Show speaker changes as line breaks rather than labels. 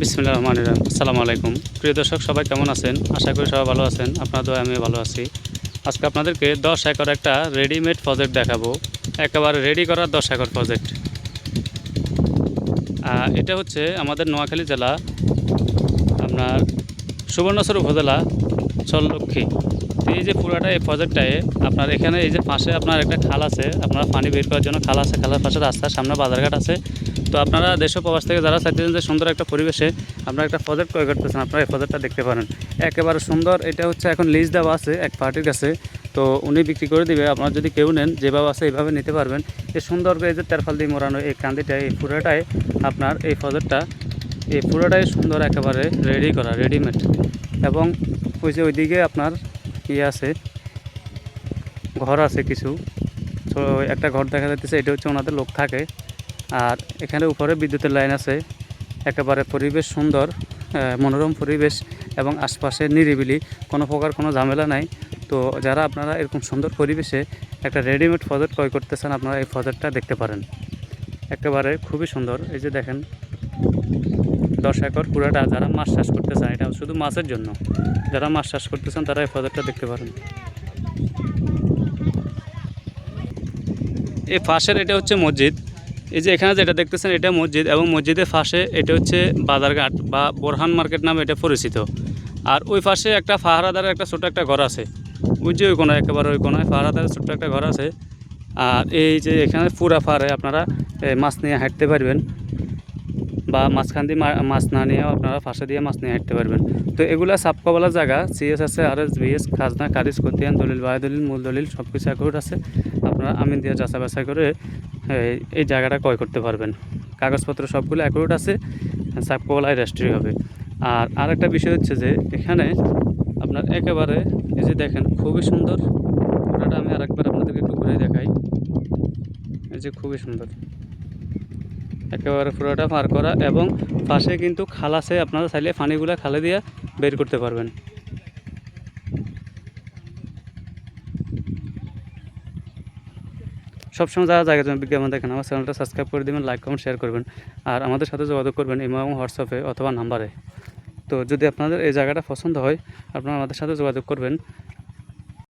বিসমিল্লা রহমান রহিম। আসসালামু আলাইকুম। প্রিয় দর্শক, সবাই কেমন আছেন? আশা করি সবাই ভালো আছেন। আপনাদের আমি ভালো আছি। আজকে আপনাদেরকে দশ একর একটা রেডিমেড প্রজেক্ট দেখাবো। একেবারে রেডি করা দশ একর প্রজেক্ট এটা হচ্ছে আমাদের নোয়াখালী জেলা, আপনার সুবর্ণচর উপজেলা চললক্ষ্মী এই যে পুরাটা এই প্রজেক্টটায় আপনার এখানে এই যে পাশে আপনার একটা খাল আছে, আপনারা পানি বের করার জন্য খাল আছে, খালের পাশে রাস্তা, সামনে বাজারঘাট আছে। তো আপনারা দেশ প্রবাস থেকে যারা চাইতেছেন যে সুন্দর একটা পরিবেশে আপনারা একটা প্রজেক্ট ক্রয় করতেছেন, আপনারা এই প্রজেক্টটা দেখতে পারেন। একেবারে সুন্দর, এটা হচ্ছে এখন লিজ দেওয়া আছে এক পার্টির কাছে। তো উনি বিক্রি করে দিবে, আপনারা যদি কেউ নেন, যেভাবে আছে এইভাবে নিতে পারবেন। এই সুন্দর করে এই যে তেরফাল দিয়ে মোড়ানো এই কান্দিটা এই পুরোটাই আপনার এই প্রজেক্টটা এই পুরোটাই সুন্দর একেবারে রেডি করা রেডিমেড এবং ওই যে ওইদিকে আপনার ইয়ে আছে? ঘর আছে কিছু। তো একটা ঘর দেখা যাচ্ছে এটা হচ্ছে ওনাদের লোক থাকে। আর এখানে উপরে বিদ্যুতের লাইন আছে। একেবারে পরিবেশ সুন্দর মনোরম পরিবেশ এবং আশপাশে নিরিবিলি, কোনো প্রকার কোনো ঝামেলা নাই। তো যারা আপনারা এরকম সুন্দর পরিবেশে একটা রেডিমেড প্রজেক্ট ক্রয় করতে চান আপনারা এই প্রজেক্টটা দেখতে পারেন। একেবারে খুবই সুন্দর, এই যে দেখেন। দশ একর পুরাটা যারা মাছ চাষ করতে চান এটা শুধু মাছের জন্য। যারা মাছ চাষ করতে চান, তারা এই প্রজেক্টটা দেখতে পারেন। এই পাশের এটা হচ্ছে মসজিদ। এই যে এখানে যেটা দেখতেছেন, এটা মসজিদ এবং মসজিদের পাশে এটা হচ্ছে বাজারঘাট বা বোরহান মার্কেট নামে এটা পরিচিত। আর ওই পাশে একটা ফাহারাদারের একটা ছোটো একটা ঘর আছে। ওই যে ওই কোনায়, একেবারে ওই কোনায় ফাহারাদারের ছোট্ট একটা ঘর আছে। আর এই যে এখানে পুরা ফারে আপনারা মাছ নিয়ে হাঁটতে পারবেন। বা মাঝখান দিয়ে মাছ না নিয়েও আপনারা ফাঁসে দিয়ে মাছ নিয়ে হাঁটতে পারবেন। তো এগুলো সাপকাওয়ালা জায়গা সিএস আছে আর এস বিএস খাজনা কারিজ কতিয়ান দলিল বায় দলিল, মূল দলিল সব কিছু অ্যাকুরেট আছে। আপনারা আমিন দিয়ে যাচা বাছাই করে, এই- জায়গাটা ক্রয় করতে পারবেন। কাগজপত্র সবগুলো অ্যাকুরেট আছে সাপকাওয়ালায় রেজিস্ট্রি হবে। আর আরেকটা বিষয় হচ্ছে যে, এখানে আপনার একেবারে এই যে দেখেন, খুবই সুন্দর। পুরোটা আমি আরেকবার আপনাদেরকে একটু ঘুরে দেখাই। এই যে খুবই সুন্দর। একেবারে পুরোটা পার করা এবং পাশে কিন্তু খাল আছে, আপনারা চাইলে পানিগুলো খালে দিয়ে বের করতে পারবেন। সবসময় যারা জায়গার জন্য বিজ্ঞাপন দেখেন আমার চ্যানেলটা সাবস্ক্রাইব করে দেবেন, লাইক, কমেন্ট শেয়ার করবেন। আর আমাদের সাথে যোগাযোগ করবেন ইমো এবং হোয়াটসঅ্যাপে অথবা নাম্বারে। তো যদি আপনাদের এই জায়গাটা পছন্দ হয়, আপনারা আমাদের সাথে যোগাযোগ করবেন।